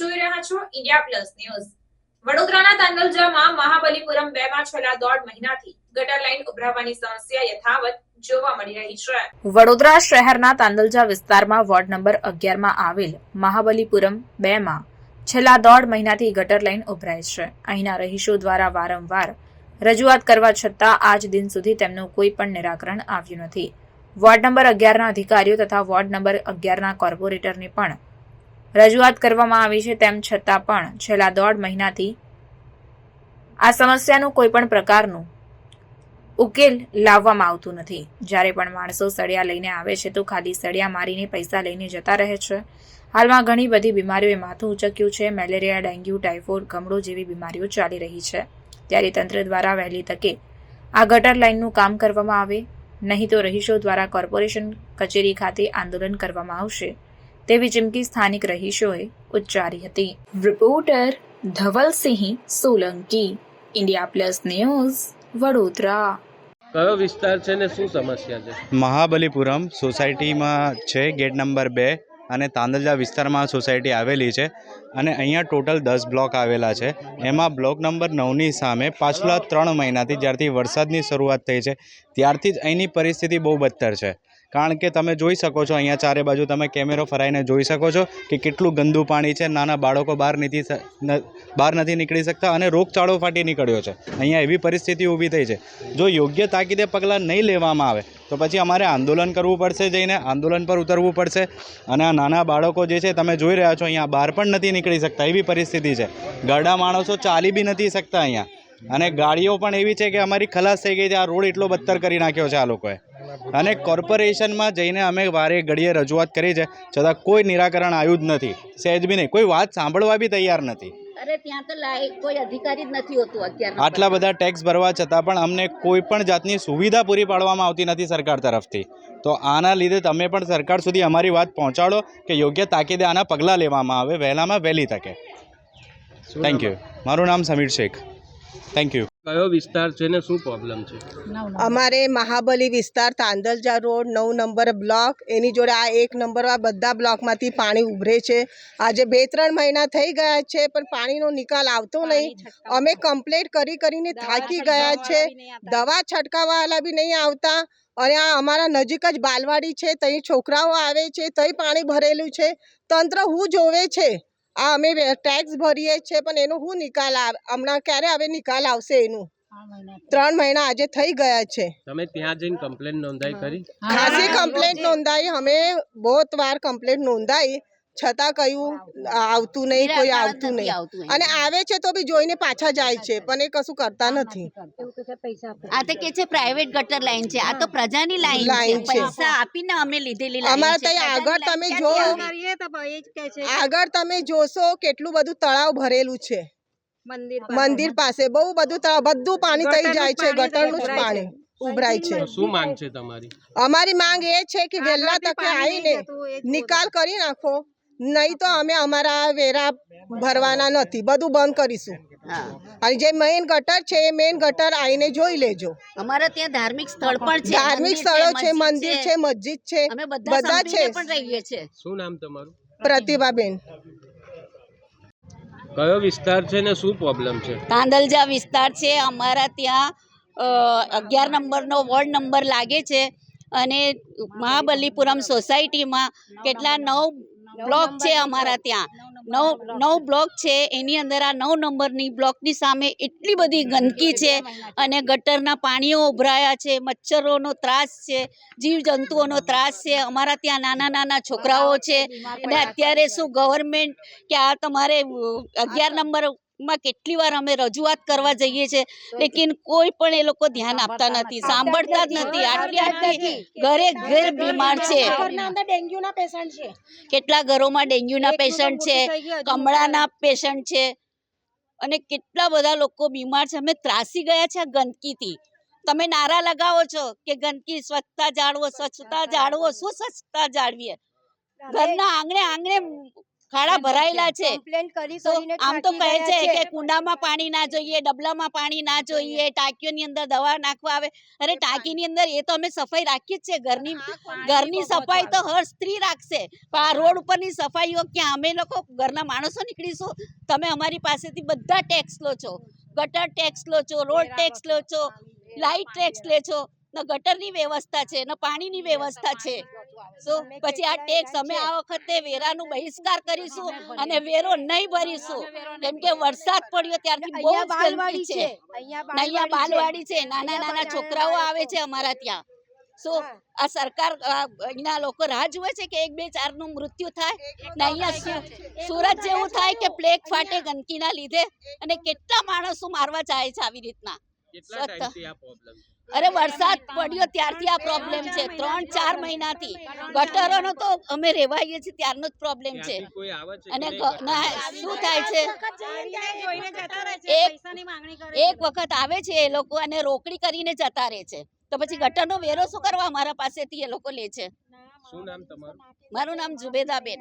જોઈ રહ્યા છો ઇન્ડિયા પ્લસ ન્યૂઝ વડોદરાના તાંડલજામાં મહાબલીપુરમ બે માં છેલ્લા દોઢ મહિનાથી ગટર લાઈન ઉભરાવાની સમસ્યા યથાવત વડોદરા શહેરના તાંદલજા વિસ્તારમાં વોર્ડ નંબર અગિયારમાં આવેલ મહાબલીપુરમ બે માં છેલ્લા દોઢ મહિનાથી ગટર લાઈન ઉભરાય છે. અહીંના રહીશો દ્વારા વારંવાર રજૂઆત કરવા છતાં આજ દિન સુધી તેમનું કોઈ પણ નિરાકરણ આવ્યું નથી. વોર્ડ નંબર અગિયારના અધિકારીઓ તથા વોર્ડ નંબર અગિયારના કોર્પોરેટરને પણ રજૂઆત કરવામાં આવી છે તેમ છતાં પણ છેલ્લા દોઢ મહિનાથી આ સમસ્યાનું કોઈ પણ પ્રકારનું ઉકેલ લાવવામાં આવતું નથી. જ્યારે પણ માણસો સળિયા લઈને આવે છે તો ખાલી સળિયા મારીને પૈસા લઈને જતા રહે છે. હાલમાં ઘણી બધી બીમારીઓએ માથું ઉચક્યું છે. મેલેરિયા, ડેન્ગ્યુ, ટાઇફોઇડ, કમળો જેવી બીમારીઓ ચાલી રહી છે. ત્યારે તંત્ર દ્વારા વહેલી તકે આ ગટર લાઇનનું કામ કરવામાં આવે. નહીં તો રહીશો દ્વારા કોર્પોરેશન કચેરી ખાતે આંદોલન કરવામાં આવશે. તેવી ચીમકી સ્થાનિક રહીશોએ ઉચ્ચારી હતી. Reporter Dhavalsinh Solanki India plus news Vadodara. કયો વિસ્તાર છે ને શું સમસ્યા છે? મહાબલીપુરમ સોસાયટીમાં છે ગેટ નંબર બે અને તાંદલજા વિસ્તારમાં સોસાયટી આવેલી છે અને અહીંયા ટોટલ દસ બ્લોક આવેલા છે. એમાં બ્લોક નંબર નવની સામે પાછલા ત્રણ મહિનાથી જ્યારથી વરસાદની શરૂઆત થઈ છે ત્યારથી જ અહીંની પરિસ્થિતિ બહુ બદતર છે. કારણ કે તમે જોઈ શકો છો અહીંયા ચારે બાજુ તમે કેમેરો ફરાઈને જોઈ શકો છો કે કેટલું ગંદુ પાણી છે. નાના બાળકો બહાર નથી બહાર નથી નીકળી શકતા અને રોગચાળો ફાટી નીકળ્યો છે. અહીંયા એવી પરિસ્થિતિ ઊભી થઈ છે. જો યોગ્ય તાકીદે પગલાં નહીં લેવામાં આવે, તો પછી અમારે આંદોલન કરવું પડશે જઈને, આંદોલન પર ઉતરવું પડશે અને આ નાના બાળકો જે છે, તમે જોઈ રહ્યા છો, અહીંયા બહાર પણ નથી નીકળી શકતા એવી પરિસ્થિતિ છે. ગરડા માણસો ચાલી બી નથી શકતા અહીંયા. અને ગાડીઓ પણ એવી છે કે અમારી ખલાસ થઈ ગઈ છે. આ રોડ એટલો બદતર કરી નાખ્યો છે આ લોકોએ. અને કોર્પોરેશનમાં જઈને અમે વારે ઘડીએ રજૂઆત કરી છે. છતાં કોઈ નિરાકરણ આવ્યું જ નથી. સહેજ બી નહીં. કોઈ વાત સાંભળવા બી તૈયાર નથી. અરે ત્યાં તો કોઈ અધિકારી જ નથી હોતું અત્યારે આટલા બધા ટેક્સ ભરવા છતાં પણ અમને કોઈ પણ જાતની સુવિધા પૂરી પાડવામાં આવતી નથી સરકાર તરફથી. તો આના લીધે તમે પણ સરકાર સુધી અમારી વાત પહોંચાડો કે યોગ્ય તાકીદે આના પગલાં લેવામાં આવે વહેલામાં વહેલી તકે. થેન્ક યુ મારું નામ સમીર શેખ. થેન્ક યુ કયો વિસ્તાર છે ને શું પ્રોબ્લેમ છે? અમારે મહાબલી વિસ્તાર તાંદલજા રોડ નવ નંબર બ્લોક. એની જોડે આ એક નંબર આ બધા બ્લોકમાંથી પાણી ઉભરે છે. આજે બે ત્રણ મહિના થઈ ગયા છે પણ પાણીનો નિકાલ આવતો નહીં. અમે કમ્પ્લેટ કરી કરીને થાકી ગયા છે. દવા છંટકાવવાવાળા બી નહીં આવતા. અને આ અમારા નજીક જ બાલવાડી છે ત્યાં છોકરાઓ આવે છે ત્યાં પાણી ભરેલું છે. તંત્ર હું જોવે છે? આ અમે ટેક્સ ભરીએ છીએ પણ એનો શું નિકાલ આવે હમણાં ક્યારે હવે નિકાલ આવશે એનું. ત્રણ મહિના આજે થઈ ગયા છે. તમે ત્યાં જઈને કમ્પ્લેન નોંધાઈ કરી ખાસી કમ્પ્લેન નોંધાઈ અમે બહુત વાર કમ્પ્લેન નોંધાઈ. છતાં કયું આવતું નહીં કોઈ આવતું નહીં. અને આવે છે તો બી જોઈને પાછા જાય છે પણ એ કશું કરતા નથી. આ તો કે છે પ્રાઇવેટ ગટર લાઈન છે. આ તો પ્રજાની લાઈન લાઈન છે. પૈસા આપીને અમે લીધેલી અમારે. ત્યાં આગળ તમે જો આગળ તમે જોશો કેટલું બધું તળાવ ભરેલું છે. મંદિર પાસે બહુ બધું તળાવ બધું પાણી થઈ જાય છે ગટરનું જ પાણી ઉભરાય છે. શું માંગ છે તમારી? અમારી માંગ એ છે કે વહેલા તકે આવીને નિકાલ કરી નાખો. નહીં તો અમે અમારા વેરા ભરવાના નથી. બધું બંધ કરીશું. અને જે મેઇન ગટર છે એ મેઇન ગટર આવીને જોઈ લેજો. અમારા ત્યાં ધાર્મિક સ્થળ પણ છે ધાર્મિક સ્થળો છે મંદિર છે. મસ્જિદ છે બધા છે. શું નામ તમારું? પ્રતિભાબેન. કયો વિસ્તાર છે ને શું પ્રોબ્લેમ છે? તાંદલજા વિસ્તાર છે. અમારા ત્યાં અગિયાર નંબરનો વોર્ડ નંબર લાગે છે. અને મહાબલીપુરમ સોસાયટીમાં કેટલા નવ બ્લોક છે અમારા ત્યાં. નવ નવ બ્લોક છે. એની અંદર આ નવ નંબરની બ્લોકની સામે એટલી બધી ગંદકી છે અને ગટરના પાણીઓ ઉભરાયા છે મચ્છરોનો ત્રાસ છે જીવજંતુઓનો ત્રાસ છે. અમારા ત્યાં નાના નાના છોકરાઓ છે અને અત્યારે શું ગવર્મેન્ટ કે આ તમારે અગિયાર અગિયાર નંબરમાં કેટલી વાર અમે રજૂઆત કરવા જઈએ છે લેકિન કોઈ પણ એ લોકો ધ્યાન આપતા નથી. સાંભળતા જ નથી. આટલી આટલી ઘરે ઘર બીમાર છે. કેટલા ઘરોમાં ડેન્ગ્યુના પેશન્ટ છે કમળાના પેશન્ટ છે અને કેટલા બધા લોકો બીમાર છે. અમે ત્રાસી ગયા છે આ ગંદકીથી. તમે નારા લગાવો છો કે ગંદકી સ્વચ્છતા જાળવો સ્વચ્છતા જાળવો શું સ્વચ્છતા જાળવીએ. ઘરના આંગણે આંગણે ખાડા ભરાયેલા છે. આમ તો કહે છે કે કુંડામાં પાણી ના જોઈએ ડબલામાં પાણી ના જોઈએ. ટાંકીઓની અંદર દવા નાખવા આવે. અરે ટાંકીની અંદર એ તો અમે સફાઈ રાખીએ જ છે. ઘરની ઘરની સફાઈ તો હર સ્ત્રી રાખશે. પણ આ રોડ ઉપરની સફાઈઓ ક્યાં? અમે લોકો ઘરના માણસો નીકળીશું. તમે અમારી પાસેથી બધા ટેક્સ લો છો. ગટર ટેક્સ લો છો રોડ ટેક્સ લો છો. લાઇટ ટેક્સ લે છો. ન ગટરની વ્યવસ્થા છે ન પાણીની વ્યવસ્થા છે. સો પછી આ ટેક્સ અમે આ વખતે વેરાનું બહિષ્કાર કરીશું અને વેરો નહીં ભરીશું. કેમ કે વરસાદ પડ્યો ત્યારથી બહુ બાલવાડી છે. અહીંયા બાલવાડી છે. નાના નાના છોકરાઓ આવે છે અમારા ત્યાં. સો આ સરકાર અહીંના લોકો રાહ જુએ છે કે એક બે ચારનું મૃત્યુ થાય ને અહીંયા સુરત જેવું થાય કે પ્લેગ ફાટે ગંદકીના લીધે અને કેટલા માણસો મારવા ચાહે છે આવી રીતના. કેટલા ટાઈમથી આ પ્રોબ્લેમ અરે વરસાદ પડ્યો ત્યારથી આ પ્રોબ્લેમ છે. ત્રણ ચાર મહિનાથી. ગટરોનો તો અમે રેવાઈએ છીએ ત્યારનો જ પ્રોબ્લેમ છે. ત્યાંથી કોઈ આવે છે અને શું થાય છે? એક એક વખત આવે છે એ લોકો અને રોકડી કરીને જતા રહે છે. તો પછી ગટરનો વેરો શું કરવા અમારા પાસેથી એ લોકો લે છે? શું નામ તમારું? મારું નામ જુબેદાબેન.